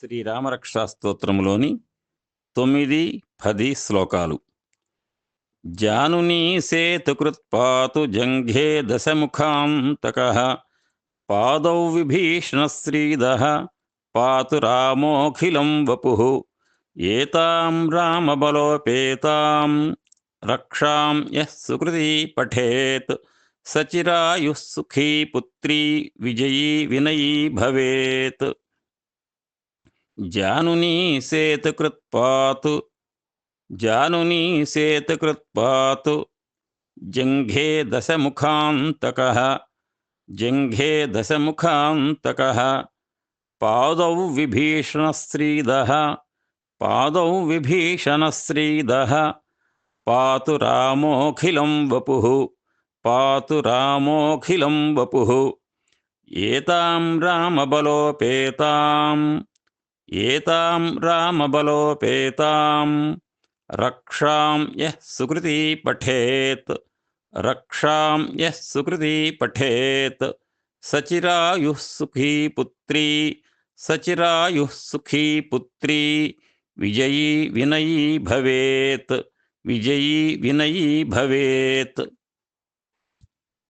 శ్రీరామరక్షా స్తోత్రములోని తొమ్మిది పది శ్లోకాలు. జానునీ సేతుకృత్పాతు జంఘే దశముఖాంతక పాదౌ విభీషణశ్రీద పాతు రామోఖిలం వపు ఏతాం రామబలోపేతాం రక్షాం యః సుకృతి పఠేత్ సచిరాయుః సుఖీ పుత్రీ విజయీ వినయీ భవేత్ జానునీ సేతకృత్పాతు జానునీ సేతకృత్పాతు జంఘే దశముఖాంతక. జంఘే దశముఖాంతక. పాదౌ విభీషణశ్రీద పాదౌ విభీషణశ్రీద పాతు రామోఖిలం వపు. పాతు రామోఖిలం వపు. ఏతాం రామబలోపేతాం. ఏతాం రామబలోపేతాం రక్షాం యః సుకృతి పఠేత్ రక్షాం యః సుకృతి పఠేత్ సచిరాయుః సుఖీ పుత్రీ సచిరాయుః సుఖీ పుత్రీ విజయీ వినయీ భవేత్ విజయీ వినయీ భవేత్